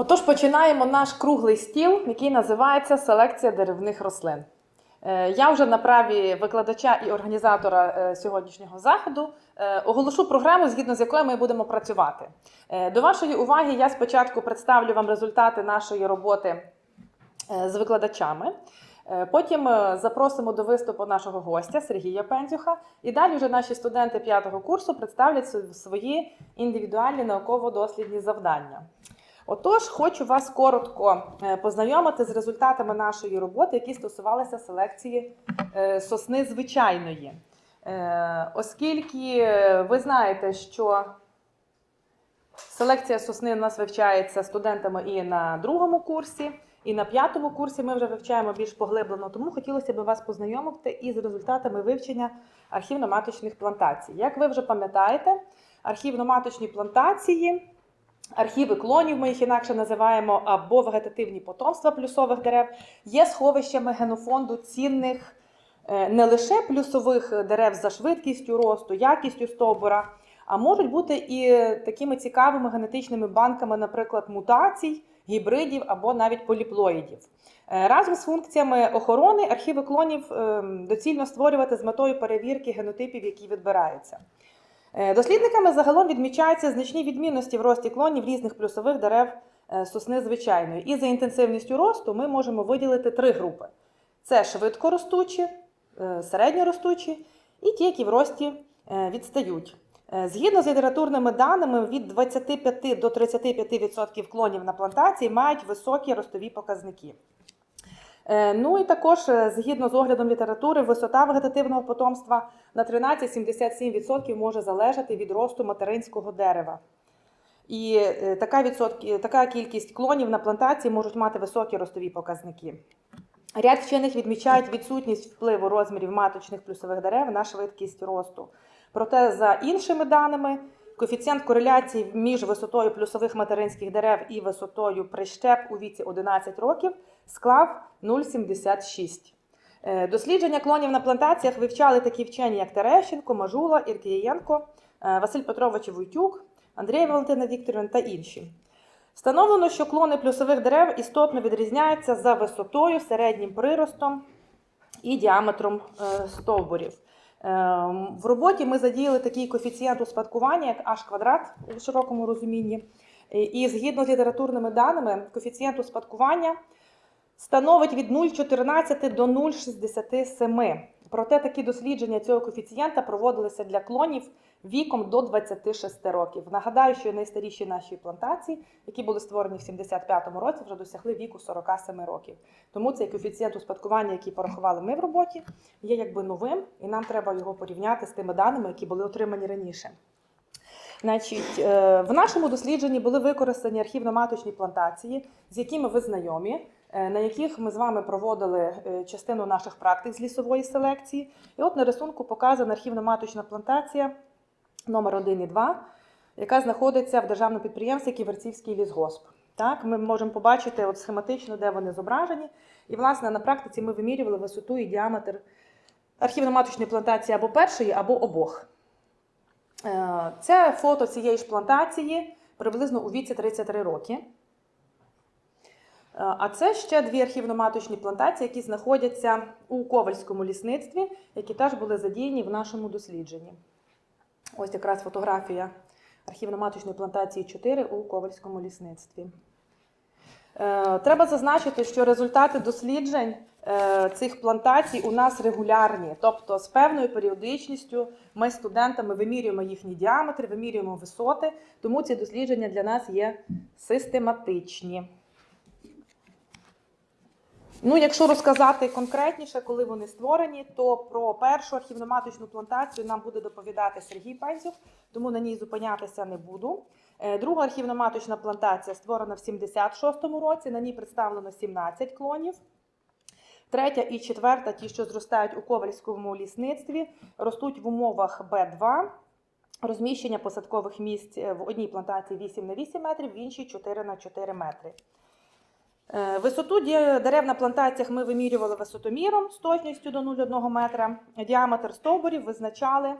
Отож, починаємо наш круглий стіл, який називається Селекція деревних рослин. Е, Я вже на праві викладача і організатора е, сьогоднішнього заходу е, оголошу програму, згідно з якою ми будемо працювати. До вашої уваги я спочатку представлю вам результати нашої роботи з викладачами. Потім запросимо до виступу нашого гостя Сергія Пензюха. І далі вже наші студенти п'ятого курсу представлять свої індивідуальні науково-дослідні завдання. Отож, хочу вас коротко е, познайомити з результатами нашої роботи, які стосувалися селекції е, сосни звичайної. Е, Оскільки ви знаєте, що селекція сосни у нас вивчається студентами і на другому курсі, і на п'ятому курсі ми вже вивчаємо більш поглиблено, тому хотілося б вас познайомити із результатами вивчення архівно-маточних плантацій. Як ви вже пам'ятаєте, архівно-маточні плантації. Архіви клонів, ми їх інакше називаємо, або вегетативні потомства плюсових дерев, є сховищами генофонду цінних е, не лише плюсових дерев за швидкістю росту, якістю стовбура, а можуть бути і такими цікавими генетичними банками, наприклад, мутацій, гібридів або навіть поліплоїдів. Е, Разом з функціями охорони архіви клонів е, доцільно створювати з метою перевірки генотипів, які відбираються. Е, Дослідниками загалом відмічаються значні відмінності в рості клонів різних плюсових дерев е, сосни звичайної. І за інтенсивністю росту ми можемо виділити три групи: це швидкоростучі, е, середньоростучі і ті, які в рості відстають. Згідно з літературними даними, від 25 до 35% клонів на плантації мають високі ростові показники. Е, Ну і також, е, згідно з оглядом літератури, висота вегетативного потомства на 13-77% може залежати від росту материнського дерева. І е, така, відсотки, така кількість клонів на плантації можуть мати високі ростові показники. Ряд вчених відмічають відсутність впливу розмірів маточних плюсових дерев на швидкість росту. Проте, за іншими даними, коефіцієнт кореляції між висотою плюсових материнських дерев і висотою прищеп у віці 11 років склав 0,76. Е, Дослідження клонів на плантаціях вивчали такі вчені, як Терещенко, Мажула, Іркієнко, е, Василь Петрович Войтюк, Андрій Валентина Вікторівна та інші. Встановлено, що клони плюсових дерев істотно відрізняються за висотою, середнім приростом і діаметром е, стовбурів. Е, В роботі ми задіяли такий коефіцієнт успадкування, як h квадрат у широкому розумінні. І згідно з літературними даними, коефіцієнт успадкування становить від 0,14 до 0,67. Проте такі дослідження цього коефіцієнта проводилися для клонів віком до 26 років. Нагадаю, що найстаріші наші плантації, які були створені в 75-му році, вже досягли віку 47 років. Тому цей коефіцієнт успадкування, який порахували ми в роботі, є якби новим, і нам треба його порівняти з тими даними, які були отримані раніше. Значить, е, в нашому дослідженні були використані архівно-маточні плантації, з якими ви знайомі, е, на яких ми з вами проводили е, частину наших практик з лісової селекції. І от на рисунку показана архівно-маточна плантація номер 1 і 2, яка знаходиться в державному підприємстві Ківерцівський лісгосп. Так, ми можемо побачити от схематично, де вони зображені. І, власне, на практиці ми вимірювали висоту і діаметр архівно-маточної плантації або першої, або обох. Е, Це фото цієї ж плантації приблизно у віці 33 роки. Е, А це ще дві архівно-маточні плантації, які знаходяться у Ковальському лісництві, які теж були задіяні в нашому дослідженні. Ось якраз фотографія архівно-маточної плантації 4 у Ковальському лісництві. Е, Треба зазначити, що результати досліджень е, цих плантацій у нас регулярні, тобто з певною періодичністю ми студентами вимірюємо їхні діаметри, вимірюємо висоти, тому ці дослідження для нас є систематичні. Ну, якщо розказати конкретніше, коли вони створені, то про першу архівно-маточну плантацію нам буде доповідати Сергій Пензюк, тому на ній зупинятися не буду. Е, Друга архівно-маточна плантація створена в 76-му році, на ній представлено 17 клонів. Третя і четверта, ті, що зростають у ковальському лісництві, ростуть в умовах Б2. Розміщення посадкових місць е, в одній плантації 8 на 8 метрів, в іншій 4 на 4 метри. Е, Висоту дерев на плантаціях ми вимірювали висотоміром з точністю до 0,1 метра. Діаметр стовбурів визначали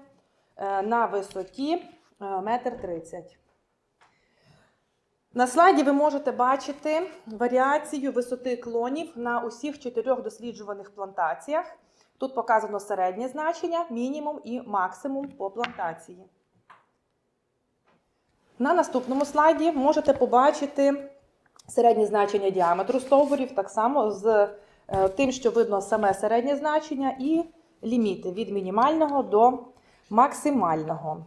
е, на висоті е, метр 30. На слайді ви можете бачити варіацію висоти клонів на усіх чотирьох досліджуваних плантаціях. Тут показано середнє значення, мінімум і максимум по плантації. На наступному слайді можете побачити середнє значення діаметру стовбурів, так само з е, тим, що видно саме середнє значення, і ліміти від мінімального до максимального.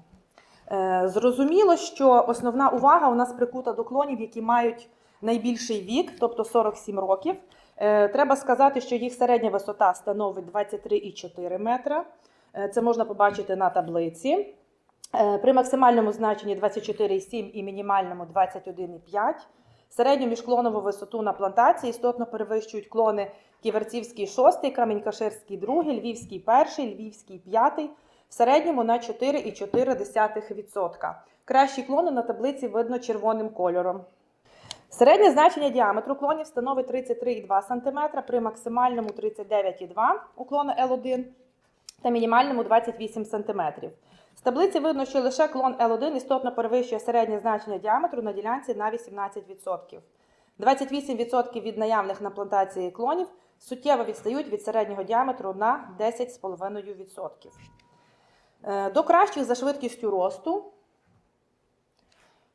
Е, Зрозуміло, що основна увага у нас прикута до клонів, які мають найбільший вік, тобто 47 років. Е, Треба сказати, що їх середня висота становить 23,4 метра. Це можна побачити на таблиці. При максимальному значенні 24,7 і мінімальному 21,5. Середню міжклонову висоту на плантації істотно перевищують клони Ківерцівський 6, Камінь-Каширський 2, Львівський 1, Львівський 5, в середньому на 4,4%. Кращі клони на таблиці видно червоним кольором. Середнє значення діаметру клонів становить 33,2 см при максимальному 39,2 у клона L1 та мінімальному 28 см. З таблиці видно, що лише клон L1 істотно перевищує середнє значення діаметру на ділянці на 18%. 28% від наявних на плантації клонів суттєво відстають від середнього діаметру на 10,5%. Е, До кращих за швидкістю росту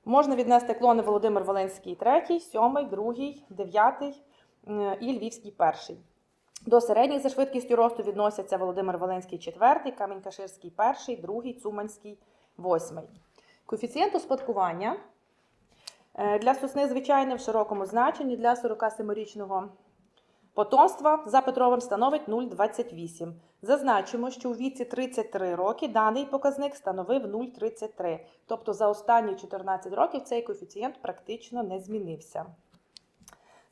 можна віднести клони Володимир Волинський 3, 7, 2, 9 е, і Львівський 1. До середніх за швидкістю росту відносяться Володимир Волинський 4, Камінь-Каширський 1, 2, Цуманський 8. Коефіцієнт успадкування е, для сосни звичайний в широкому значенні для 47-річного потомства за Петровим становить 0,28. Зазначимо, що у віці 33 роки даний показник становив 0,33. Тобто за останні 14 років цей коефіцієнт практично не змінився.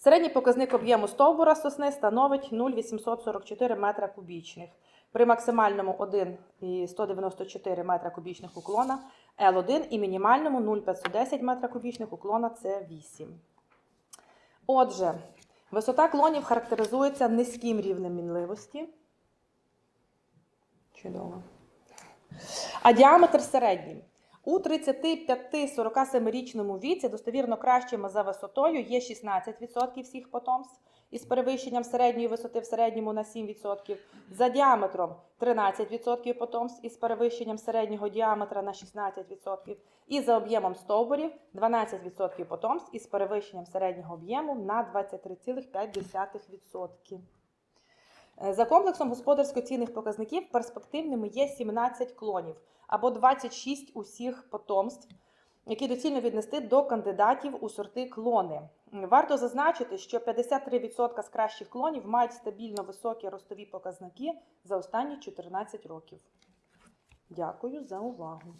Середній показник об'єму стовбура сосни становить 0,844 метра кубічних. При максимальному 1,194 метра кубічних уклона L1 і мінімальному 0,510 метра кубічних уклона С8. Отже, висота клонів характеризується низьким рівнем мінливості. Чудово. А діаметр середнім. У 35-47-річному віці достовірно кращими за висотою є 16% всіх потомств із перевищенням середньої висоти в середньому на 7%. За діаметром 13% потомств із перевищенням середнього діаметра на 16%. І за об'ємом стовбурів 12% потомств із перевищенням середнього об'єму на 23,5%. Е, За комплексом господарсько-цінних показників перспективними є 17 клонів або 26 усіх потомств, які доцільно віднести до кандидатів у сорти клони. Варто зазначити, що 53% з кращих клонів мають стабільно високі ростові показники за останні 14 років. Дякую за увагу.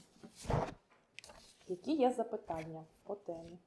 Які є запитання по темі?